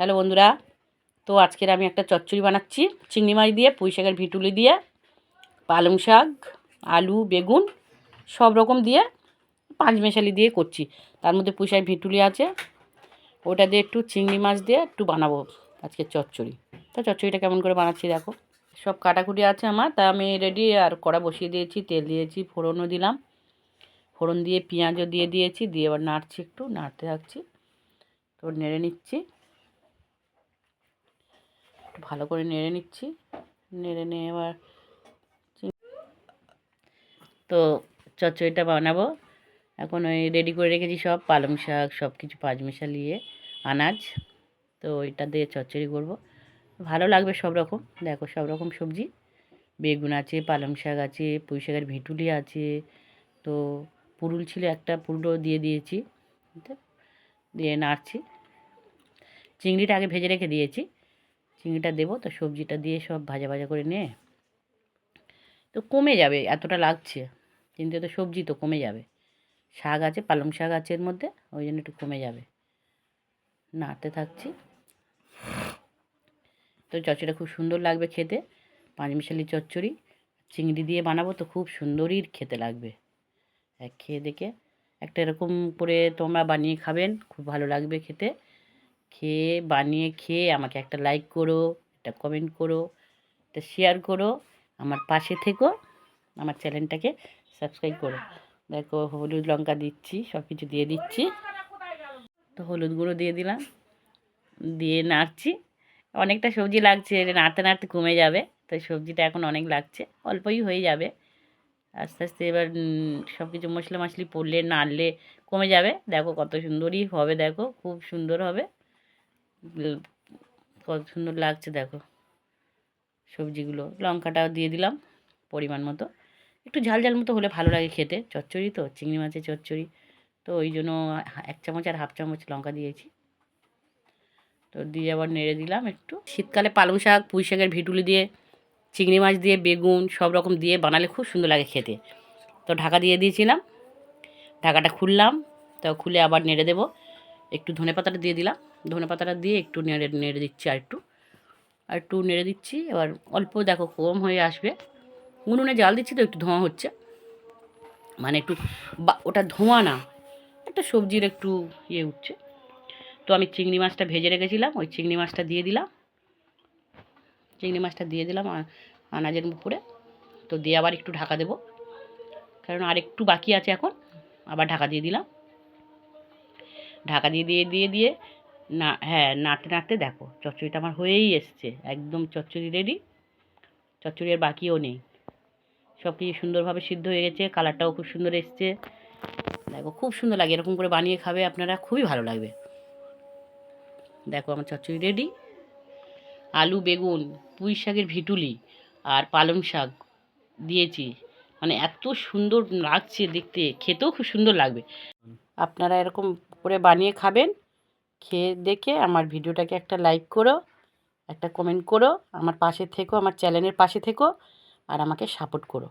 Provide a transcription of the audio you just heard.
Hello বন্ধুরা, তো আজকের আমি একটা চচ্চড়ি বানাচ্ছি। চিংড়ি মাছ দিয়ে, পুঁই শাকের ভিটুলি দিয়ে, পালং শাক, আলু, বেগুন, সব রকম দিয়ে পাঁচ মেশালি দিয়ে করছি। তার মধ্যে পুঁই শাক ভিটুলি আছে। ওটা দিয়ে একটু চিংড়ি মাছ দিয়ে একটু বানাবো আজকে চচ্চড়ি। তো চচ্চড়িটা কেমন করে বানাচ্ছি দেখো। সব কাটাকুটি আছে আমার, তা আমি রেডি আর কড়া বসিয়ে দিয়েছি, তেল দিয়েছি, ফোড়নও দিলাম। ফোড়ন দিয়ে পেঁয়াজও দিয়ে দিয়েছি, দিয়ে এবার নাড়ছি একটু, নাড়তে থাকছি। তো নেড়ে নিচ্ছি। ভালো করে নেড়ে নিচ্ছি। নেড়ে নিয়ে এবার তো চচ্চড়িটা বানাবো। এখন ওই রেডি করে রেখেছি সব পালং শাক সব কিছু পাঁচ মিশালিয়ে আনাজ। তো ওইটা দিয়ে চচ্চড়ি করব। ভালো লাগবে সব রকম। দেখো সব রকম সবজি। বেগুন আছে, পালং শাক আছে, পুঁই শাকের ভিটুলি আছে। তো পুরুল ছিল একটা, পুরুলও দিয়ে দিয়েছি। দিয়ে নাড়ছি। চিংড়িটা আগে ভেজে রেখে দিয়েছি। চিংড়িটা দেবো, তো সবজিটা দিয়ে সব ভাজা ভাজা করে নিয়ে, তো কমে যাবে, এতটা লাগছে। কিন্তু তো সবজি তো কমে যাবে। শাক আছে, পালং শাক আছে এর মধ্যে, ওই জন্য একটু কমে যাবে। নাড়তে থাকছি। তো চচ্চড়িটা খুব সুন্দর লাগবে খেতে, পাঁচমিশালি চচ্চড়ি। চিংড়ি দিয়ে বানাবো তো খুব সুন্দরই খেতে লাগবে। এক খেয়ে দেখে, একটা এরকম করে তোমরা বানিয়ে খাবেন, খুব ভালো লাগবে খেতে। খেয়ে, বানিয়ে খেয়ে আমাকে একটা লাইক করো, একটা কমেন্ট করো, একটা শেয়ার করো, আমার পাশে থেকো, আমার চ্যানেলটাকে সাবস্ক্রাইব করো। দেখো হলুদ লঙ্কা দিচ্ছি সব কিছু দিয়ে দিচ্ছি। তো হলুদ গুঁড়ো দিয়ে দিলাম, দিয়ে নাড়ছি। অনেকটা সবজি লাগছে নাড়তে নাড়তে কমে যাবে তো সবজিটা এখন অনেক লাগছে, অল্পই হয়ে যাবে। আস্তে আস্তে এবার সব কিছু মশলা মশলি পড়লে, নাড়লে কমে যাবে। দেখো কত সুন্দরই হবে, দেখো, খুব সুন্দর হবে। কত সুন্দর লাগছে, দেখো। সবজিগুলো, লঙ্কাটাও দিয়ে দিলাম, পরিমাণ মতো। একটু ঝাল ঝাল মতো হলে ভালো লাগে খেতে। চচ্চড়ি তো, চিংড়ি মাছের চচ্চড়ি। তো ওই জন্য এক চামচ আর হাফ চামচ লঙ্কা দিয়েছি। তো দিয়ে আবার নেড়ে দিলাম একটু। শীতকালে পালং শাক, পুঁই শাকের ভিটুলি দিয়ে, চিংড়ি মাছ দিয়ে, বেগুন সব রকম দিয়ে বানালে খুব সুন্দর লাগে খেতে। তো ঢাকা দিয়ে দিয়েছিলাম। ঢাকাটা খুললাম। তো খুলে আবার নেড়ে দেবো। একটু ধনে পাতাটা দিয়ে দিলাম। ধনে পাতাটা দিয়ে একটু নেড়ে নেড়ে দিচ্ছি আর একটু। আর একটু নেড়ে দিচ্ছি, এবার অল্প দেখো কম হয়ে আসবে। উনুনে জাল দিচ্ছি তো, একটু ধোঁয়া হচ্ছে। মানে একটু বা, ওটা ধোঁয়া না, একটা সবজির একটু ইয়ে উঠছে। তো আমি চিংড়ি মাছটা ভেজে রেখেছিলাম, ওই চিংড়ি মাছটা দিয়ে দিলাম। চিংড়ি মাছটা দিয়ে দিলাম আনাজের উপরে। তো দিয়ে আবার একটু ঢাকা দেবো। কারণ আর একটু বাকি আছে এখন, আবার ঢাকা দিয়ে দিলাম। ঢাকা দিয়ে দিয়ে দিয়ে দিয়ে না হ্যাঁ নাড়তে নাড়তে দেখো, চচ্চড়িটা আমার হয়েই এসছে, একদম চচ্চড়ি রেডি চচ্চড়ি আর বাকিও নেই। সব কিছু সুন্দরভাবে সিদ্ধ হয়ে গেছে কালারটাও খুব সুন্দর এসছে। দেখো, খুব সুন্দর লাগে, এরকম করে বানিয়ে খাবে আপনারা, খুবই ভালো লাগবে। দেখো, আমার চচ্চড়ি রেডি আলু, বেগুন, পুঁই শাকের ভিটুলি আর পালং শাক দিয়েছি। মানে এত সুন্দর লাগছে দেখতে, খেতেও খুব সুন্দর লাগবে। আপনারা এরকম করে বানিয়ে খাবেন। খেয়ে দেখে আমার ভিডিওটাকে একটা লাইক করো, একটা কমেন্ট করো, আমার পাশে থেকো, আমার চ্যানেলের পাশে থেকো, আর আমাকে সাপোর্ট করো।